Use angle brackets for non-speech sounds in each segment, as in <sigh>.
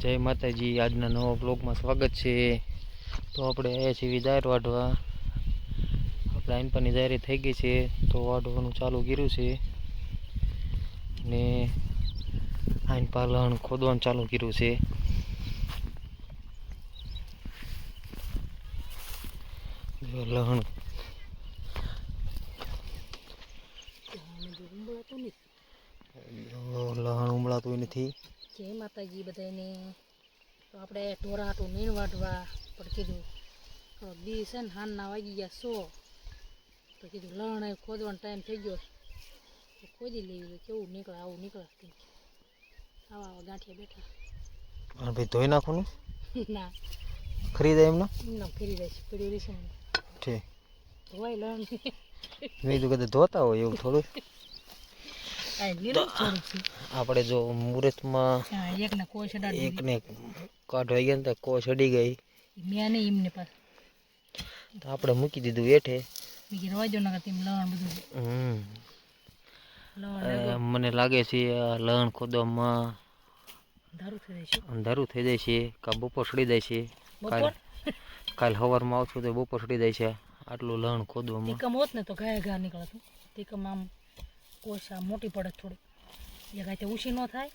જય માતાજી, આજના નવા બ્લોગમાં સ્વાગત છે. તો આપણે આવ્યા છીએ દાયર વાઢવા. આપણે આઈનપાની દાયરી થઈ ગઈ છે, તો વાઢવાનું ચાલુ કર્યું છે. ને આઈન લહણ ખોદવાનું ચાલુ કર્યું છે. લહણ. લહણ ઉમળાતું નથી. જય માતાજી બધાને તો આપણે ઢોરાટું નીણ વાઢવા પણ કીધું તો દી છે ને હાનના વાગી ગયા સો. તો કીધું લણ ખોદવાનો ટાઈમ થઈ ગયો. તો ખોદી લેવી કેવું નીકળે આવું નીકળે. આવા આવા ગાંઠિયા બેઠા. અને ભાઈ ધોઈ નાખું ને. <laughs> ના ખરીદાય એમનો? ના જાય છે પડ્યું છે ઠીક. ધોવાય લણ મેં કીધું કદાચ ધોતા હોય એવું થોડું. <laughs> આપણે જો મુહૂર્તમાં હા એકને કોઈ એકને કાઢવા ગયા ને તો કોઈ અડી ગઈ. મેં નહીં એમને પાસ તો આપણે મૂકી દીધું એઠે બીજી રવાજો ના કરતી લણ બધું હમ. મને લાગે છે આ લણ ખોદવામાં અંધારું થઈ જાય છે. કા બપોર સડી જાય છે. કાલ કાલ સવારમાં આવશું તો બપોર સડી જાય છે. આટલું લણ ખોદવામાં. હોત ને તો ગાય ઘા નીકળતું તીકમ આમ કોશા મોટી પડે થોડી એ કાંઈ ઉછી ન થાય.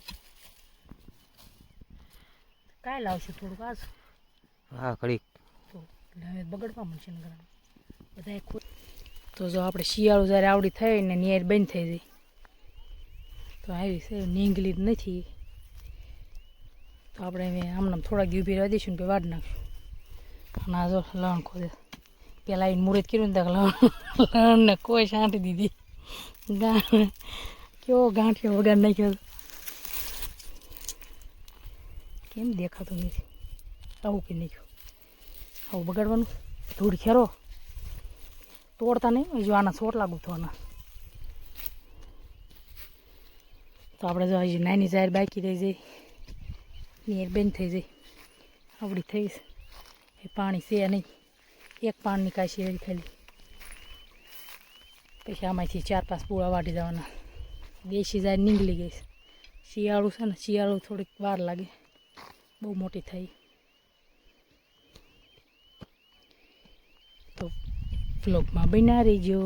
કાંઈ લાવશું થોડુંક આજ હા ઘડીક. તો એટલે હવે બગડવા મળશે ને ઘણા. બધા તો જો આપણે શિયાળું જ્યારે આવડી થઈ ને નિયર બંધ થઈ જાય. તો આવી છે નીંગલી જ નથી. તો આપણે હવે આમનામ થોડાક દી ઊભી રહી દઈશું ને પછી વાડ નાખશું. અને આ જો લણ ખોદે પેલા આવીને મુહૂર્ત કર્યું ને ત્યાં લણ લણને કોઈ શાંતિ દીધી. ગા કેવો ગાંઠિયો વગાડ નાખ્યો કેમ દેખાતું નથી? આવું કે નાખ્યું? આવું બગાડવાનું? ધૂળ ખેરો. તોડતા નહીં જો આના છોટ લાગુ થવાના. તો આપણે જો હજી નાની જાહેર બાકી રહી જઈ. નિયર બેન થઈ જઈ. આવડી થઈ એ પાણી છે નહીં. એક પાણીની કાશી રહી ખાલી. પછી આમાંથી ચાર પાંચ પૂળા વાટી દેવાના. દેશી જાય નીકળી ગઈ. શિયાળું છે ને, શિયાળું થોડીક વાર લાગે. બહુ મોટી થઈ. તો વ્લોગમાં બના રહીજો.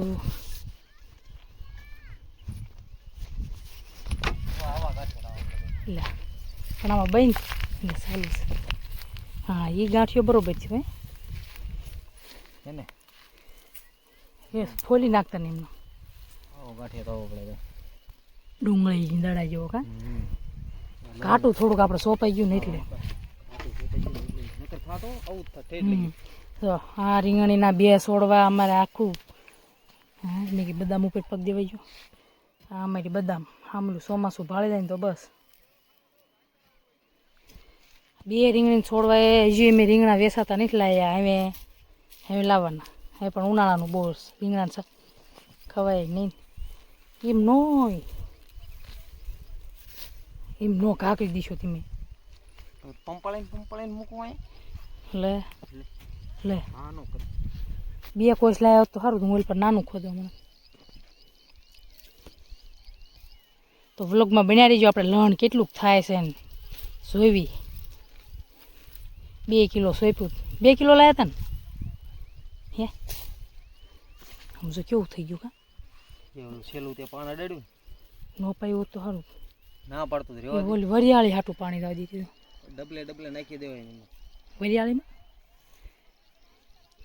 લે, પણ આમાં બન એટલે સારું હા એ ગાંઠિયો બરોબર છે ભાઈ હે ને એ ફોલી નાખતા ને એમનો. ડુંગળી દડા જેવો કા? કાટું થોડુંક આપણે સોંપાઈ ગયું ને એટલે. તો આ રીંગણીના બે છોડવા અમારે આખું હા મેં કે બદામ ઉપર પગ દેવાઈ ગયો. આ અમારી બદામ આમલું ચોમાસું ભાળી જાય ને તો બસ. બે રીંગણી છોડવા એ હજી મેં રીંગણા વેસાતા નથી લાવ્યા હવે હવે લાવવાના. હવે પણ ઉનાળાનું બહુ રીંગણા શાક ખવાય નહીં. એમ ન હોય એમ નો કાકરી દીશો તમે. પંપાળીને પંપાળીને મૂકવું લે. લે. હા બે કોસ લાવ્યો તો સારું ઓલ પર નાનું ખોદો હમણાં. તો વ્લોગમાં બન્યા રહીજો આપણે લણ કેટલુંક થાય છે ને. સોયવી. બે કિલો સોયપું બે કિલો લાવ્યા હતા ને? હે? સમજો કેવું થઈ ગયું કા? છેલ્લું તે પાણી અડાડ્યું નો? પાયું હોત તો સારું ના પાડતું રહ્યો ઓલી વરિયાળી હાટું પાણી લાવી દીધું. ડબલે ડબલે નાખી દેવાય એમાં વરિયાળીમાં?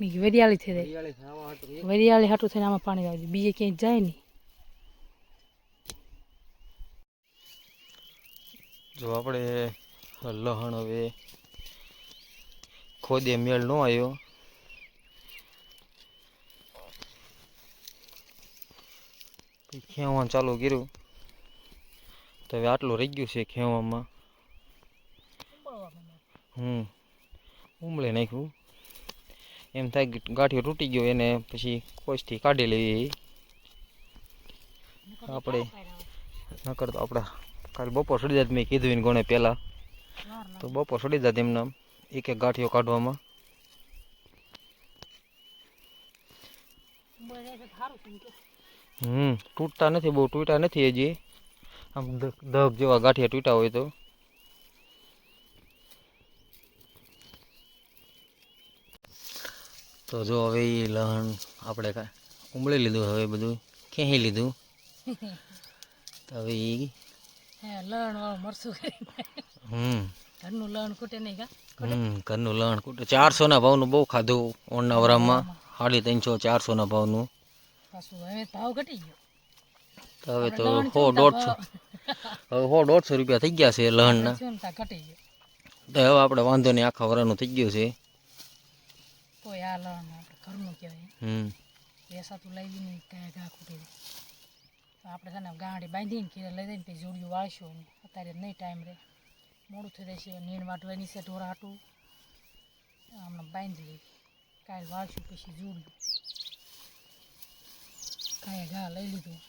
મેં વરિયાળી થઈ જાય. વરિયાળી હાટું થઈને આમાં પાણી લાવી દીધું બીજે ક્યાંય જાય નહીં. જો આપણે લહણ હવે ખોદે મેળ ન આવ્યો. પછી ખેવા ચાલુ કર્યું. તો હવે આટલું રહી ગયું છે ખેવામાં. હમ ઉમળે નાખ્યું. એમ થાય કે ગાંઠિયો તૂટી ગયો એને પછી કોચથી કાઢી લેવી આપણે નકર તો આપણા કાલ બપોર સડી જાત મેં કીધું એને ગોણે પહેલાં. તો બપોર સડી જાત એમના એક એક ગાંઠિયો કાઢવામાં. હમ તૂટતા નથી બહુ તૂટ્યા નથી હજી. આમ ધબ જેવા ગાંઠિયા તૂટ્યા હોય તો. તો જો હવે એ લહણ આપણે કાંઈ ઉમળી લીધું હવે બધું ક્યાંય લીધું. <laughs> તો હવે એ લહણ વાળું હમ. ઘરનું લણ કૂટે નહીં કા? હમ ઘરનું લણ કૂટે ચારસો ના ભાવનું બહુ ખાધું ઓણના વરામાં. સાડી ત્રણસો ચારસો ના ભાવનું. પાછું હવે ભાવ ઘટી ગયો. તો હવે તો સો દોઢસો. હવે સો દોઢસો રૂપિયા થઈ ગયા છે લહણના. ઘટી ગયો? તો હવે આપણે વાંધો નહીં આખા વરાનું થઈ ગયું છે. તોય આ લહણ આપણે ઘરનું કહેવાય. હમ. વેસાતું લઈ લઈને કાંઈ ઘા ખૂટી આપણે છે ને ગાંડી બાંધીને કીરે લઈ દઈને પછી જોડિયું વાળશું અત્યારે નહીં ટાઈમ રહે મોડું થઈ જશે નીણ વાટવાની છે ઢોરા હાટું. હમણાં બાંધી લઈ. કાલે વાળશું પછી જોડ્યું. કાંઈ ઘા લઈ લીધું.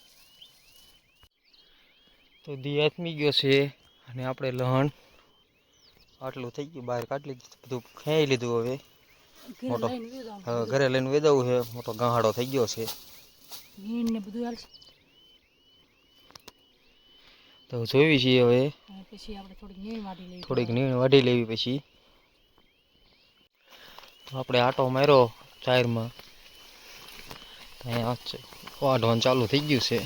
તો દી આથમી ગયો છે અને આપણે લહણ. આટલું થઈ ગયું બહાર કાઢી લીધું બધું ખેંચી લીધું હવે. મોટો. ઘરે લઈને વેદાવું છે મોટો ગાંહાડો થઈ ગયો છે. તો જોઈ છીએ હવે. થોડીક નીણ વાઢી લેવી પછી. આપણે આટો માર્યો તો અહીંયા વાઢવાનું ચાલુ થઈ ગયું છે